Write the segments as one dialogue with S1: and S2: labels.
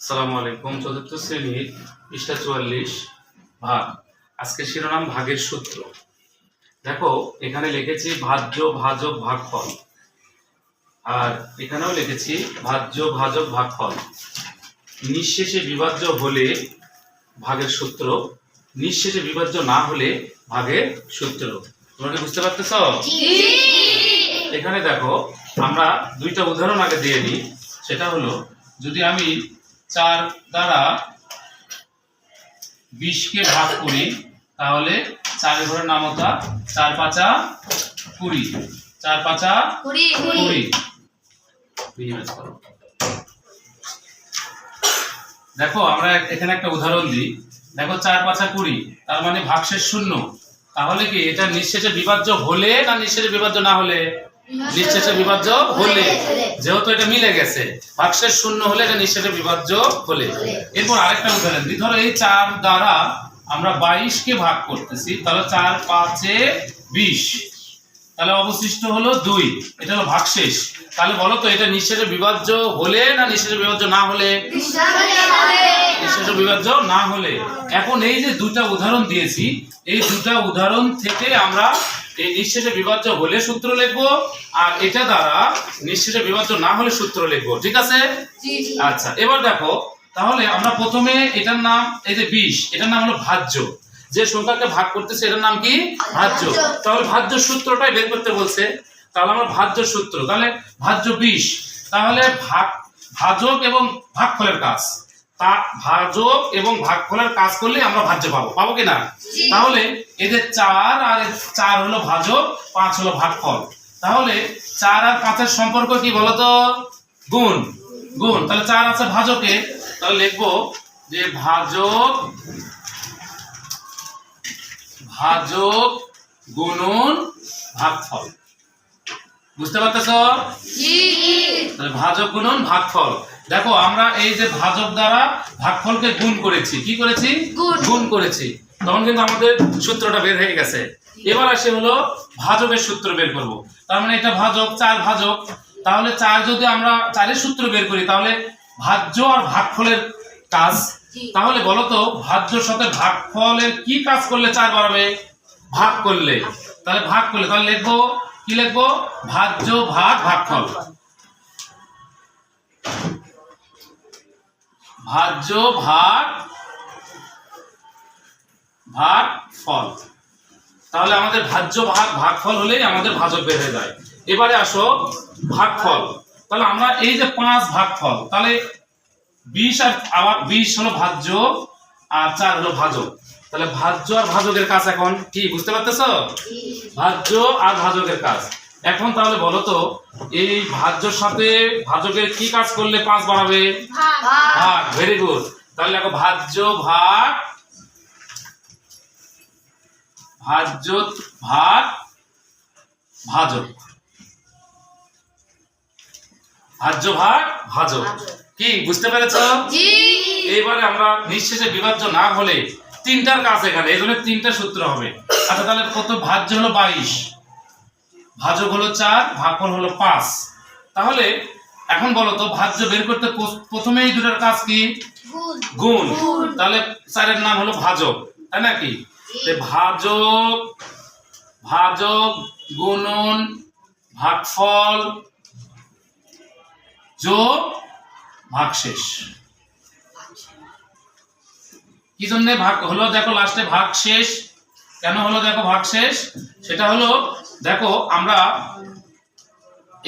S1: আসসালামু আলাইকুম চতুর্থ শ্রেণির পৃষ্ঠা চুয়াল্লিশ ভাগ। আজকে শিরোনাম ভাগের সূত্র। দেখো এখানে লিখেছি ভাজ্য ভাজক ভাগফল। আর এখানেও লিখেছি ভাজ্য ভাজক ভাগফল। নিঃশেষে বিভাজ্য হলে ভাগের সূত্র নিঃশেষে বিভাজ্য না হলে ভাগের সূত্র। তোমরা কি বুঝতে পারতেছ? এখানে দেখো আমরা দুইটা উদাহরণ আগে দিয়ে নিই সেটা হলো যদি আমি চার দ্বারা বিশকে ভাগ করি তাহলে চারের ঘরের নামতা চার পাঁচা কুড়ি। চার পাঁচা
S2: কুড়ি।
S1: দেখো আমরা এখানে একটা উদাহরণ দিই। দেখো চার পাঁচা কুড়ি তার মানে ভাগশেষ শূন্য। তাহলে কি এটা নিঃশেষে বিভাজ্য হলে না নিঃশেষে বিভাজ্য না হলে? নিঃশেষে বিভাজ্য হলে, যেহেতু এটা মিলে গেছে ভাগশেষ শূন্য হলে এটা নিঃশেষে বিভাজ্য হলে। এরপর আরেকটা উদাহরণ দিই। ধরো এই চার দ্বারা আমরা বাইশকে ভাগ করতেছি, তাহলে চার পাঁচে বিশ। তাহলে অবশিষ্ট হলো দুই, এটা হলো ভাগশেষ। তাহলে বলো তো, এটা নিঃশেষে বিভাজ্য হলে না নিঃশেষে বিভাজ্য না হলে? নিঃশেষে বিভাজ্য না হলে। এখন এই যে দুটা উদাহরণ দিয়েছি, এই দুটা উদাহরণ থেকে আমরা এই নিঃশেষে বিভাজ্য হলে সূত্র লিখব আর এটা দ্বারা নিঃশেষে বিভাজ্য না হলে সূত্র লিখব ঠিক আছে? আচ্ছা এবার দেখো তাহলে আমরা প্রথমে এটার নাম এই যে বিশ এটার নাম হলো ভাজ্য। যে সংখ্যাকে ভাগ করতেছে এটার নাম কি? ভাজ্য। তাহলে ভাজ্য সূত্রটাই বের করতে বলছে তাহলে আমার ভাজ্য সূত্র তাহলে ভাজ্য বিশ। তাহলে ভাগ ভাজক এবং ভাগফলের কাজ। তা ভাজক এবং ভাগফলের কাজ করলে আমরা ভাজ্য পাবো। পাবো কিনা? তাহলে এদের চার আর চার হলো ভাজক পাঁচ হলো ভাগফল। তাহলে চার আর পাঁচের সম্পর্ক কি বলতো? গুণ। গুণ। তাহলে চার আছে ভাজকে তাহলে লিখব যে ভাজক ভাজক গুণন ভাগফল। বুঝতে পারতেছ? তাহলে ভাজক গুণন ভাগফল। দেখো আমরা এই যে ভাজক দ্বারা ভাগফলকে গুণ করেছি। কি করেছি?
S2: গুণ।
S1: করেছি। তখন কিন্তু আমাদের সূত্রটা বের হয়ে গেছে। এবার আসে হলো ভাজকের সূত্র বের করব। তার মানে এটা ভাজক চার ভাজক। তাহলে চার যদি আমরা চারের সূত্র বের করি তাহলে ভাজ্য আর ভাগফলের কাজ। তাহলে বলো তো ভাজ্যর সাথে ভাগফলের কি কাজ করলে চার বাড়াবে? ভাগ করলে। তাহলে ভাগ করলে তাহলে লিখব কি লিখব? ভাজ্য ভাগ ভাগফল। ভাজ্য ভাগ ভাগ ফল। তাহলে আমাদের ভাজ্য ভাগ ভাগফল হলেই আমাদের ভাজক বের হয়ে যায়। এবারে আসো ভাগফল তাহলে আমরা এই যে পাঁচ ভাগফল তাহলে বিশ আর আবার বিশ হলো ভাজ্য আর চার হলো ভাজক। তাহলে ভাজ্য আর ভাজকের কাজ এখন কি বুঝতে পারতেছো? ভাজ্য আর ভাজকের কাজ। এখন তাহলে বলো তো এই ভাজ্যর সাথে ভাজকের কি কাজ করলে পাঁচ বাড়াবে? ভাগ ভেরি গুড তাহলে দেখো ভাজ্য ভাগ ভাজ্য ভাগ ভাজক। ভাজ্য ভাগ ভাজক। কি বুঝতে পেরেছ? এইবারে আমরা নিঃশেষে বিভাজ্য না হলে তিনটার কাজ এখানে এই জন্য তিনটা সূত্র হবে। আচ্ছা তাহলে কত ভাজ্য হলো? বাইশ। ভাজক হলো চার ভাগফল হলো পাঁচ। তাহলে এখন বলো তো ভাজ্য বের করতে পো- প্রথমে এই দুটার কাজ কি? গুণ। তাহলে চারের নাম হলো ভাজক তাই নাকি ভাজক ভাজক গুণন ভাগফল যোগ ভাগশেষ। কি জন্য ভাগ হলো দেখো লাস্টে ভাগ শেষ কেন হলো দেখো ভাগ শেষ সেটা হলো দেখো, আমরা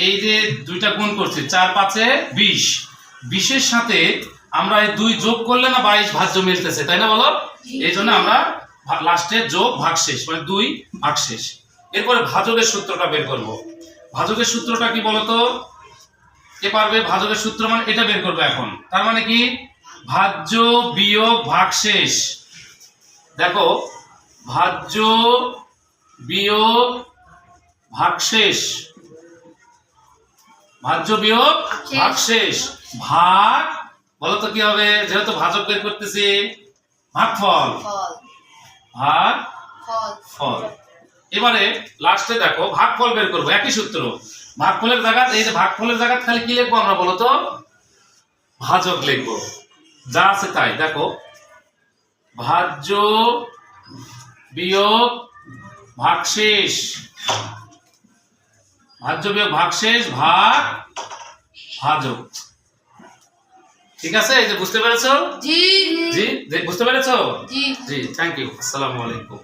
S1: এই যে দুইটা গুণ করছি, চার পাঁচে বিশ। বিশের সাথে আমরা এই দুই যোগ করলে না বাইশ ভাজ্য মিলতেছে তাই না বলো? এই জন্য আমরা লাস্টে যোগ ভাগশেষ মানে দুই ভাগশেষ। এরপরে ভাজকের সূত্রটা বের করব। ভাজকের সূত্রটা কি বলতো? কে পারবে ভাজকের সূত্র মানে এটা বের করব এখন। তার মানে কি? ভাজ্য বিয়োগ ভাগশেষ। দেখো, ভাজ্য বিয়োগ ভাগশেষ ভাজ্য বিয়োগ
S2: ভাগশেষ।
S1: ভাগ বলো তো কি হবে? যেহেতু ভাজক বের করতেছি ভাগফল ভাগ ফল। এবারে লাস্টে দেখো ভাগফল বের করব একই সূত্র। ভাগফলের জায়গা এই যে ভাগফলের জায়গা খালি কি লিখব আমরা বলো তো ভাজক লিখব। যা আছে তাই দেখো। ভাজ্য বিয়োগ ভাগশেষ ভাজ্য বিয়োগ ভাগশেষ ভাগ ভাজক। ঠিক আছে? এই যে বুঝতে পেরেছ?
S2: জি।
S1: জি? বুঝতে পেরেছ?
S2: জি।
S1: জি থ্যাংক ইউ আসসালামু আলাইকুম।